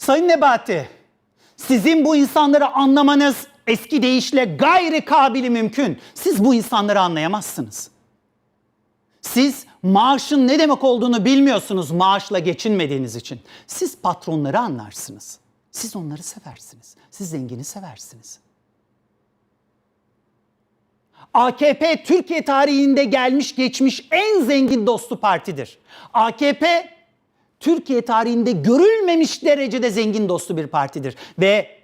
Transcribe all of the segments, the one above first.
Sayın Nebati, sizin bu insanları anlamanız eski deyişle gayri kabili mümkün. Siz bu insanları anlayamazsınız. Siz maaşın ne demek olduğunu bilmiyorsunuz maaşla geçinmediğiniz için. Siz patronları anlarsınız. Siz onları seversiniz. Siz zengini seversiniz. AKP Türkiye tarihinde gelmiş geçmiş en zengin dostu partidir. AKP Türkiye tarihinde görülmemiş derecede zengin dostu bir partidir ve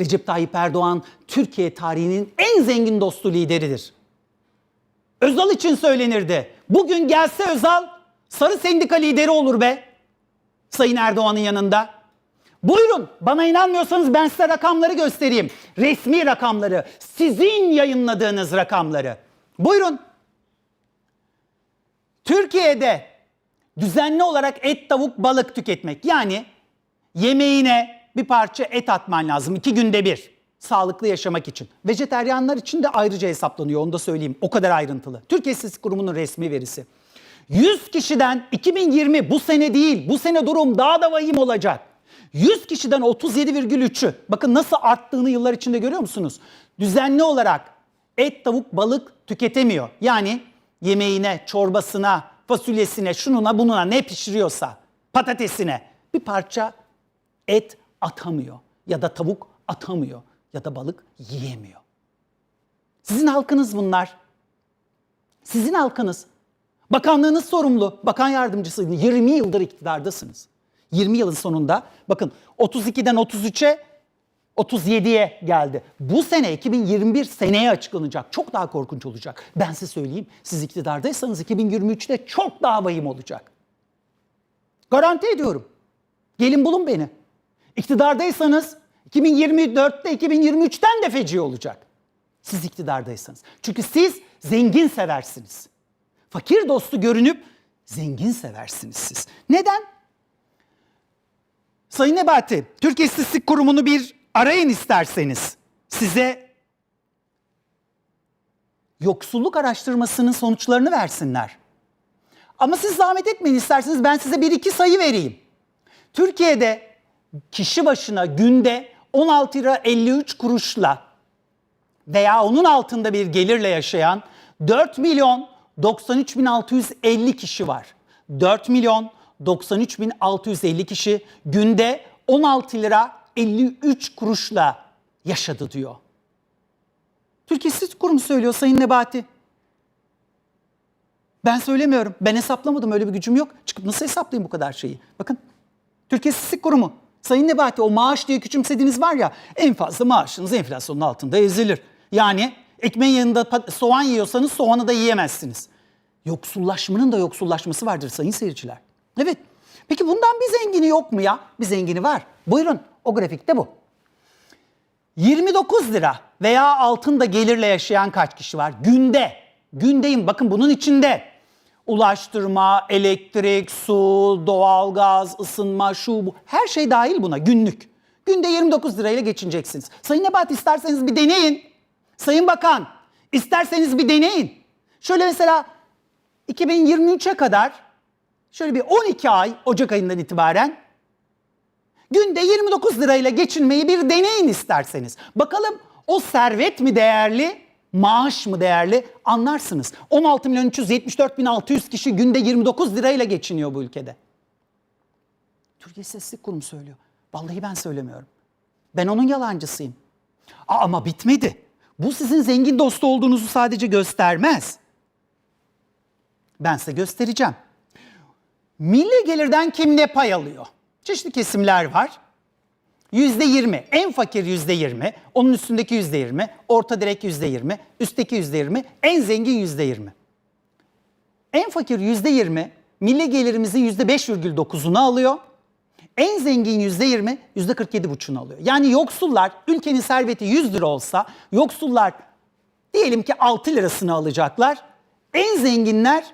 Recep Tayyip Erdoğan Türkiye tarihinin en zengin dostu lideridir. Özal için söylenirdi. Bugün gelse Özal sarı sendika lideri olur be. Sayın Erdoğan'ın yanında. Buyurun bana inanmıyorsanız ben size rakamları göstereyim. Resmi rakamları, sizin yayınladığınız rakamları. Buyurun. Türkiye'de düzenli olarak et, tavuk, balık tüketmek. Yani yemeğine bir parça et atman lazım iki günde bir. Sağlıklı yaşamak için. Vejeteryanlar için de ayrıca hesaplanıyor onu da söyleyeyim. O kadar ayrıntılı. Türkiye İstatistik Kurumu'nun resmi verisi. 100 kişiden 2020 bu sene değil bu sene durum daha da vahim olacak. 100 kişiden 37,3'ü bakın nasıl arttığını yıllar içinde görüyor musunuz? Düzenli olarak et, tavuk, balık tüketemiyor. Yani yemeğine, çorbasına, fasulyesine, şununa bununa ne pişiriyorsa patatesine bir parça et atamıyor ya da tavuk atamıyor ya da balık yiyemiyor. Sizin halkınız bunlar. Sizin halkınız. Bakanlığınız sorumlu. Bakan yardımcısı 20 yıldır iktidardasınız. 20 yılın sonunda bakın 32'den 33'e 37'ye geldi. Bu sene 2021 seneye açıklanacak. Çok daha korkunç olacak. Ben size söyleyeyim. Siz iktidardaysanız 2023'te çok daha vahim olacak. Garanti ediyorum. Gelin bulun beni. İktidardaysanız 2024'te 2023'ten de feci olacak. Siz iktidardaysanız. Çünkü siz zengin seversiniz. Fakir dostu görünüp zengin seversiniz siz. Neden? Sayın Nebati, Türkiye İstatistik Kurumu'nu bir arayın isterseniz. Size yoksulluk araştırmasının sonuçlarını versinler. Ama siz zahmet etmeyin isterseniz ben size bir iki sayı vereyim. Türkiye'de kişi başına günde 16 lira 53 kuruşla veya onun altında bir gelirle yaşayan 4 milyon 93 bin 650 kişi var. 4 milyon 93 bin 650 kişi günde 16 lira 53 kuruşla yaşadı diyor. Türkiye İstatistik Kurumu söylüyor Sayın Nebati. Ben söylemiyorum. Ben hesaplamadım. Öyle bir gücüm yok. Çıkıp nasıl hesaplayayım bu kadar şeyi? Bakın. Türkiye İstatistik Kurumu. Sayın Nebati o maaş diye küçümsediğiniz var ya en fazla maaşınız enflasyonun altında ezilir. Yani ekmeğin yanında soğan yiyorsanız soğanı da yiyemezsiniz. Yoksullaşmanın da yoksullaşması vardır sayın seyirciler. Evet. Peki bundan bir zengini yok mu ya? Bir zengini var. Buyurun o grafikte bu. 29 lira veya altında gelirle yaşayan kaç kişi var? Günde. Gündeyim bakın bunun içinde. Ulaştırma, elektrik, su, doğalgaz, ısınma, şu bu. Her şey dahil buna günlük. Günde 29 lirayla geçineceksiniz. Sayın Nebat isterseniz bir deneyin. Sayın Bakan isterseniz bir deneyin. Şöyle mesela 2023'e kadar şöyle bir 12 ay Ocak ayından itibaren Günde 29 lirayla geçinmeyi bir deneyin isterseniz. Bakalım o servet mi değerli, maaş mı değerli anlarsınız. 16 milyon 374 bin 600 kişi günde 29 lirayla geçiniyor bu ülkede. Türkiye İstatistik Kurumu söylüyor. Vallahi ben söylemiyorum. Ben onun yalancısıyım. Aa, ama bitmedi. Bu sizin zengin dostu olduğunuzu sadece göstermez. Ben size göstereceğim. Milli gelirden kim ne pay alıyor? Çeşitli kesimler var. Yüzde yirmi, en fakir yüzde yirmi, onun üstündeki yüzde yirmi, orta direk yüzde yirmi, üstteki yüzde yirmi, en zengin yüzde yirmi. En fakir yüzde yirmi, milli gelirimizin yüzde beş virgül dokuzunu alıyor. En zengin yüzde yirmi, yüzde kırk yedi buçuğunu alıyor. Yani yoksullar, ülkenin serveti 100 lira olsa, yoksullar diyelim ki 6 lirasını alacaklar. En zenginler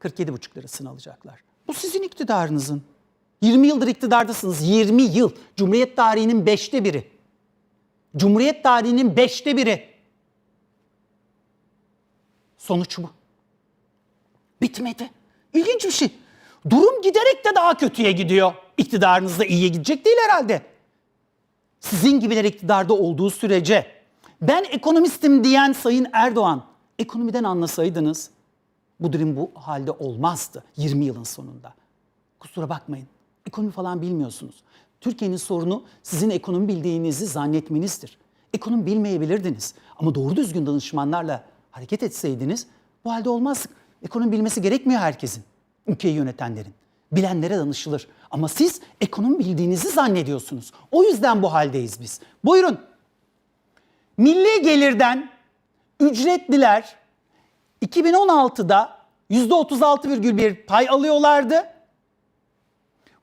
47,5 lirasını alacaklar. Bu sizin iktidarınızın. 20 yıldır iktidardasınız. 20 yıl. Cumhuriyet tarihinin beşte biri. Cumhuriyet tarihinin beşte biri. Sonuç bu. Bitmedi. İlginç bir şey. Durum giderek de daha kötüye gidiyor. iktidarınızda iyiye gidecek değil herhalde. Sizin gibiler iktidarda olduğu sürece ben ekonomistim diyen Sayın Erdoğan ekonomiden anlasaydınız bu durum bu halde olmazdı 20 yılın sonunda. Kusura bakmayın. Ekonomi falan bilmiyorsunuz. Türkiye'nin sorunu sizin ekonomi bildiğinizi zannetmenizdir. Ekonomi bilmeyebilirdiniz ama doğru düzgün danışmanlarla hareket etseydiniz bu halde olmazdık. Ekonomi bilmesi gerekmiyor herkesin, ülkeyi yönetenlerin. Bilenlere danışılır. Ama siz ekonomi bildiğinizi zannediyorsunuz. O yüzden bu haldeyiz biz. Buyurun. Milli gelirden ücretliler 2016'da %36,1 pay alıyorlardı.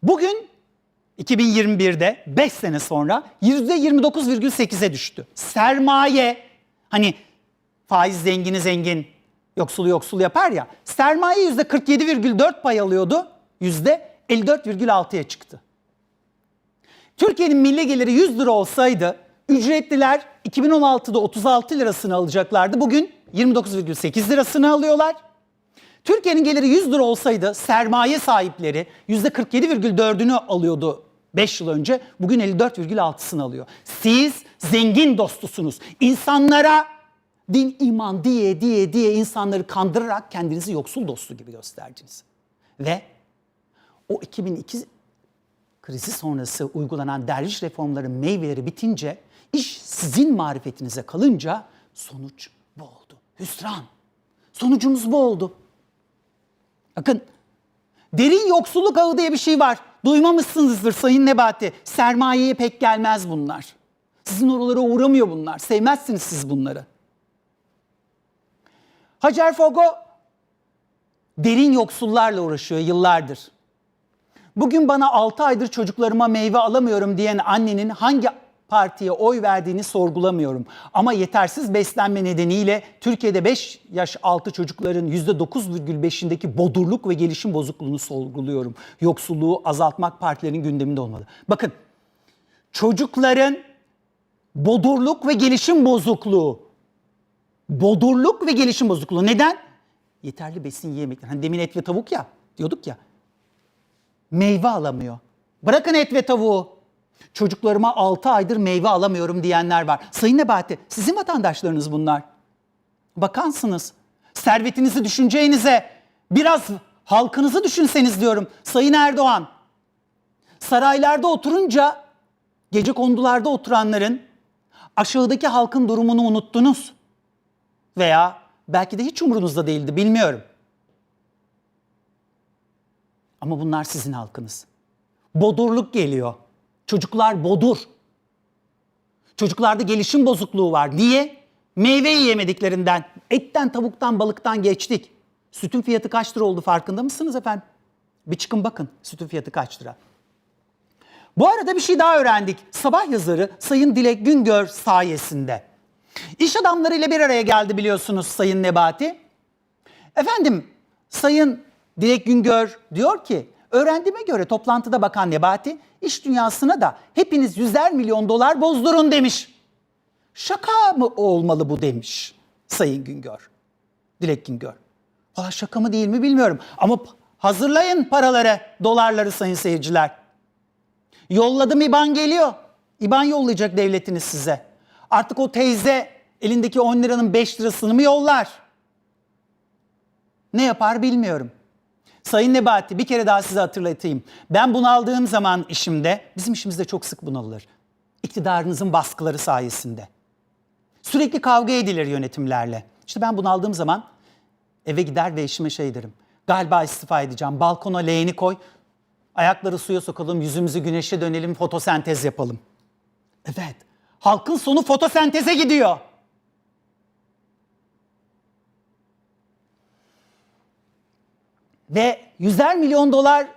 Bugün 2021'de 5 sene sonra %29,8'e düştü. Sermaye hani faiz zengini zengin, yoksulu yoksul yapar ya. Sermaye %47,4 pay alıyordu. %54,6'ya çıktı. Türkiye'nin milli geliri 100 lira olsaydı ücretliler 2016'da 36 lirasını alacaklardı. Bugün 29,8 lirasını alıyorlar. Türkiye'nin geliri 100 lira olsaydı sermaye sahipleri %47,4'ünü alıyordu 5 yıl önce. Bugün 54,6'sını alıyor. Siz zengin dostusunuz. İnsanlara din iman diye diye diye insanları kandırarak kendinizi yoksul dostu gibi gösterdiniz. Ve o 2002 krizi sonrası uygulanan derviş reformların meyveleri bitince iş sizin marifetinize kalınca sonuç bu oldu. Hüsran. Sonucumuz bu oldu. Bakın derin yoksulluk ağı diye bir şey var. Duymamışsınızdır Sayın Nebati. Sermayeye pek gelmez bunlar. Sizin oralara uğramıyor bunlar. Sevmezsiniz siz bunları. Hacer Fogo derin yoksullarla uğraşıyor yıllardır. Bugün bana 6 aydır çocuklarıma meyve alamıyorum diyen annenin hangi partiye oy verdiğini sorgulamıyorum. Ama yetersiz beslenme nedeniyle Türkiye'de 5 yaş altı çocukların %9,5'indeki bodurluk ve gelişim bozukluğunu sorguluyorum. Yoksulluğu azaltmak partilerin gündeminde olmalı. Bakın çocukların bodurluk ve gelişim bozukluğu. Bodurluk ve gelişim bozukluğu. Neden? Yeterli besin yiyemekler. Hani demin et ve tavuk ya diyorduk ya meyve alamıyor. Bırakın et ve tavuğu. Çocuklarıma 6 aydır meyve alamıyorum diyenler var. Sayın Nebati, sizin vatandaşlarınız bunlar. Bakansınız. Servetinizi düşüneceğinize biraz halkınızı düşünseniz diyorum. Sayın Erdoğan, saraylarda oturunca gece kondularda oturanların aşağıdaki halkın durumunu unuttunuz. Veya belki de hiç umurunuzda değildi bilmiyorum. Ama bunlar sizin halkınız. Bodurluk geliyor. Çocuklar bodur. Çocuklarda gelişim bozukluğu var. Niye? Meyve yiyemediklerinden, etten, tavuktan, balıktan geçtik. Sütün fiyatı kaç lira oldu farkında mısınız efendim? Bir çıkın bakın sütün fiyatı kaç lira. Bu arada bir şey daha öğrendik. Sabah yazarı Sayın Dilek Güngör sayesinde. İş adamlarıyla bir araya geldi biliyorsunuz Sayın Nebati. Efendim Sayın Dilek Güngör diyor ki öğrendiğime göre toplantıda Bakan Nebati iş dünyasına da hepiniz yüzer milyon dolar bozdurun demiş. Şaka mı olmalı bu demiş Sayın Güngör. Dilek Güngör. Valla şaka mı değil mi bilmiyorum ama hazırlayın paraları, dolarları sayın seyirciler. Yolladım İban geliyor. İban yollayacak devletiniz size. Artık o teyze elindeki 10 liranın 5 lirasını mı yollar? Ne yapar bilmiyorum. Sayın Nebati bir kere daha size hatırlatayım. Ben bunu aldığım zaman işimde, bizim işimizde çok sık bunalır. İktidarınızın baskıları sayesinde. Sürekli kavga edilir yönetimlerle. İşte ben bunu aldığım zaman eve gider ve eşime şey derim. Galiba istifa edeceğim. Balkona leğeni koy. Ayakları suya sokalım, yüzümüzü güneşe dönelim, fotosentez yapalım. Evet. Halkın sonu fotosenteze gidiyor. Ve yüzer milyon dolar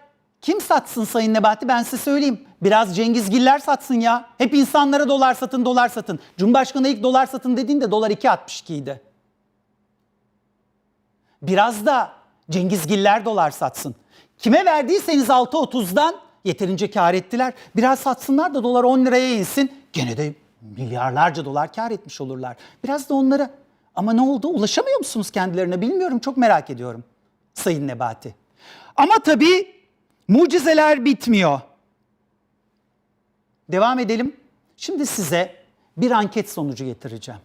kim satsın Sayın Nebati ben size söyleyeyim. Biraz Cengizgiller satsın ya. Hep insanlara dolar satın dolar satın. Cumhurbaşkanı ilk dolar satın dediğinde dolar 2.62 idi. Biraz da Cengizgiller dolar satsın. Kime verdiyseniz 6.30'dan yeterince kar ettiler. Biraz satsınlar da dolar 10 liraya insin. Gene de milyarlarca dolar kar etmiş olurlar. Biraz da onlara ama ne oldu ulaşamıyor musunuz kendilerine bilmiyorum çok merak ediyorum. Sayın Nebati. Ama tabii mucizeler bitmiyor. Devam edelim. Şimdi size bir anket sonucu getireceğim.